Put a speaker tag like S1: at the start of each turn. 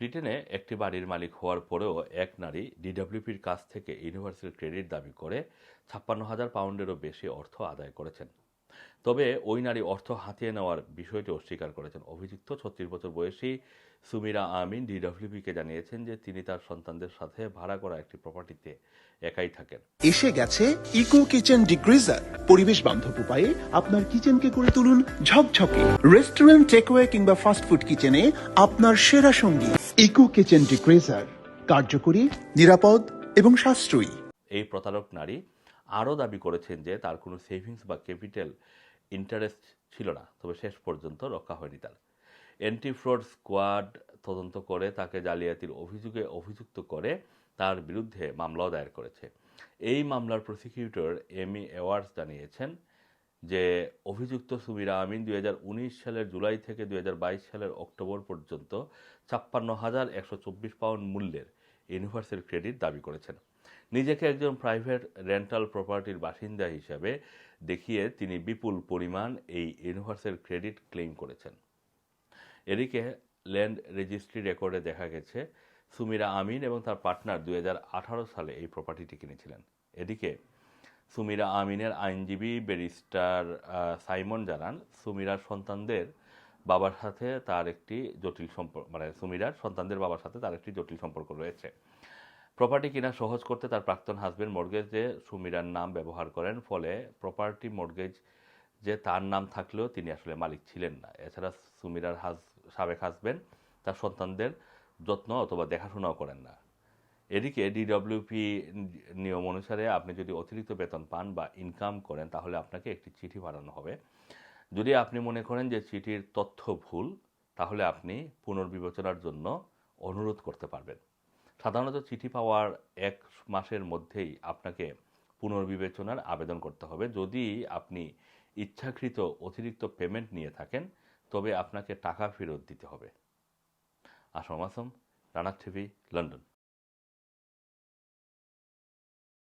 S1: ব্রিটেনে একটি বাড়ির মালিক হওয়ার পরেও এক নারী ডিডব্লিউপির কাছ থেকে ইউনিভার্সাল ক্রেডিট দাবি করে ছাপ্পান্ন হাজার পাউন্ডেরও বেশি অর্থ আদায় করেছেন। তবে ওই নারী অর্থ হাতিয়ে নেওয়ার বিষয়টি অস্বীকার করেছেন। অভিযুক্ত ছত্রিশ বছর বয়সী সুমিরা আমিন ডিডব্লিউপিকে জানিয়েছেন যে তিনি তার সন্তানদের সাথে ভাড়া করা একটি প্রপার্টিতে একাই থাকেন।
S2: এসে গেছে ইকো কিচেন ডিগ্রিজার। পরিবেশ বান্ধব উপায়ে আপনার কিচেনকে করে তুলুন ঝকঝকে। রেস্টুরেন্ট, টেকওয়ে কিংবা ফাস্টফুড কিচেনে আপনার সেরা সঙ্গী। ইকো কিচেন ডিগ্রিজার কার্যকরী, নিরাপদ এবং সাশ্রয়ী।
S1: এই প্রতারক নারী আরও দাবি করেছেন যে তার কোনো সেভিংস বা ক্যাপিটাল ইন্টারেস্ট ছিল না, তবে শেষ পর্যন্ত রক্ষা হয়নি তার। অ্যান্টি ফ্রড স্কোয়াড তদন্ত করে তাকে জালিয়াতির অভিযোগে অভিযুক্ত করে তার বিরুদ্ধে মামলাও দায়ের করেছে। এই মামলার প্রসিকিউটর এমি অ্যাওয়ার্ডস জানিয়েছেন যে অভিযুক্ত সুমিরা আমিন দুই হাজার উনিশ সালের জুলাই থেকে দুই হাজার বাইশ সালের অক্টোবর পর্যন্ত ছাপ্পান্ন হাজার একশো চব্বিশ পাউন্ড মূল্যের ইউনিভার্সাল ক্রেডিট দাবি করেছেন। নিজেকে একজন প্রাইভেট রেন্টাল প্রপার্টির বাসিন্দা হিসাবে দেখিয়ে তিনি বিপুল পরিমাণ এই ইউনিভার্সাল ক্রেডিট ক্লেম করেছেন। এদিকে ল্যান্ড রেজিস্ট্রি রেকর্ডে দেখা গেছে, সুমিরা আমিন এবং তার পার্টনার দুই হাজার আঠারো সালে এই প্রপার্টিটি কিনেছিলেন। এদিকে সুমিরা আমিনের আইনজীবী ব্যারিস্টার সাইমন জানান, সুমিরার সন্তানদের বাবার সাথে তার একটি জটিল সম্পর্ক মানে সুমিরার সন্তানদের বাবার সাথে তার একটি জটিল সম্পর্ক রয়েছে। প্রপার্টি কিনা সহজ করতে তার প্রাক্তন হাজবেন্ড মর্গেজে সুমিরার নাম ব্যবহার করেন, ফলে প্রপার্টি মর্গেজ যে তার নাম থাকলেও তিনি আসলে মালিক ছিলেন না। এছাড়া সুমিরার হাজ, সাবেক হাজবেন্ড তার সন্তানদের যত্ন অথবা দেখাশোনাও করেন না। এদিকে ডিডব্লিউপি নিয়ম অনুসারে আপনি যদি অতিরিক্ত বেতন পান বা ইনকাম করেন, তাহলে আপনাকে একটি চিঠি পাঠানো হবে। যদি আপনি মনে করেন যে চিঠির তথ্য ভুল, তাহলে আপনি পুনর্বিবেচনার জন্য অনুরোধ করতে পারবেন। সাধারণত চিঠি পাওয়ার এক মাসের মধ্যেই আপনাকে পুনর্বিবেচনার আবেদন করতে হবে। যদি আপনি ইচ্ছাকৃত অতিরিক্ত পেমেন্ট নিয়ে থাকেন, তবে আপনাকে টাকা ফেরত দিতে হবে। আসম আসম রানার টিভি, লন্ডন।